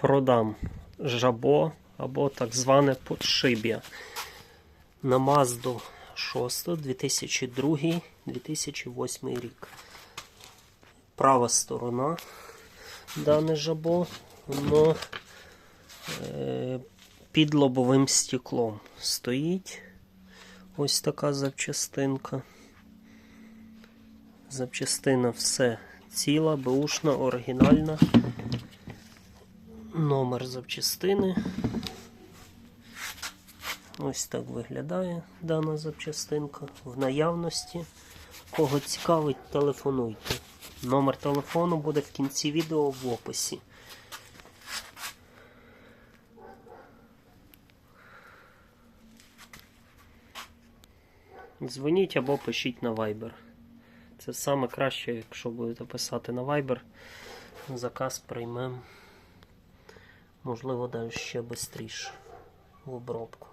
продам жабо або так зване подшиб'я на Мазду 6 2002-2008 рік. Права сторона дане жабо, воно е, під лобовим стеклом стоїть. Ось така запчастинка. Запчастина все ціла, беушна, оригінальна. Номер запчастини. Ось так виглядає дана запчастинка. В наявності. Кого цікавить, телефонуйте. Номер телефону буде в кінці відео в описі. Дзвоніть або пишіть на Viber. Це саме краще, якщо будете писати на Viber. Заказ приймемо. Можливо, навіть ще швидше в обробку.